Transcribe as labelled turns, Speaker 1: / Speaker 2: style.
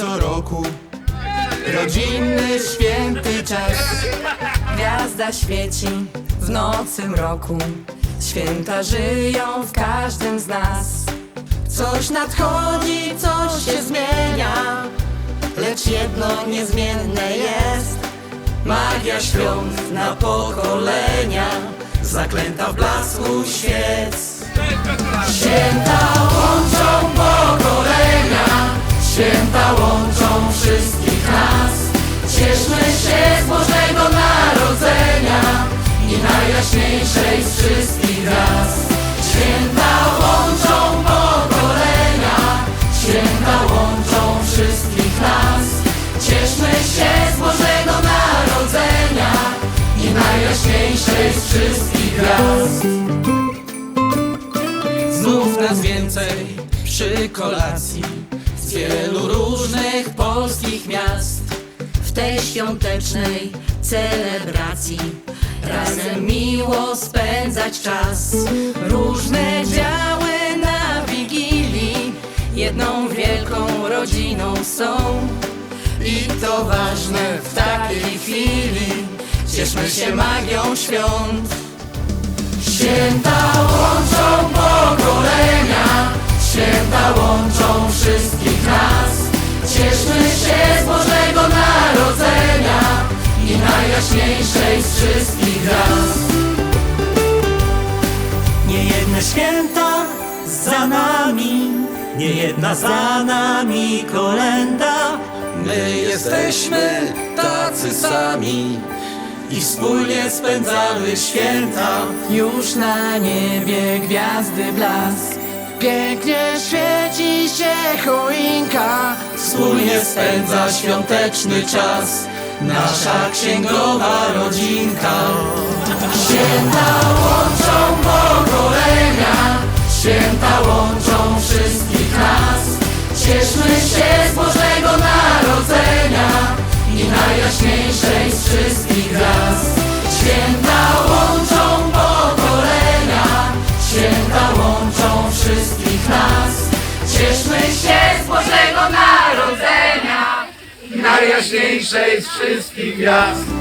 Speaker 1: co roku. Rodzinny, święty czas. Gwiazda świeci w nocy mroku. Święta żyją w każdym z nas. Coś nadchodzi, coś się zmienia. Lecz jedno niezmienne jest. Magia świąt na pokolenia Zaklęta w blasku świec. Święta wszystkich nas. Cieszmy się z Bożego Narodzenia i najjaśniejszej z wszystkich gwiazd. Święta łączą pokolenia, święta łączą wszystkich nas. Cieszmy się z Bożego Narodzenia i najjaśniejszej z wszystkich gwiazd. Znów nas więcej przy kolacji wielu różnych polskich miast. W tej świątecznej celebracji razem miło spędzać czas. Różne działy na wigilii jedną wielką rodziną są. I to ważne w takiej chwili. Cieszmy się magią świąt. Święta święta
Speaker 2: za nami, niejedna za nami kolenda.
Speaker 1: My jesteśmy tacy sami i wspólnie spędzamy święta. Już na niebie gwiazdy blask, pięknie świeci się choinka. Wspólnie spędza świąteczny czas nasza księgowa rodzinka. Święta łączą Z Bożego Narodzenia i najjaśniejszej z wszystkich gwiazd. Święta łączą pokolenia, święta łączą wszystkich nas. Cieszmy się z Bożego Narodzenia
Speaker 3: najjaśniejszej z wszystkich gwiazd.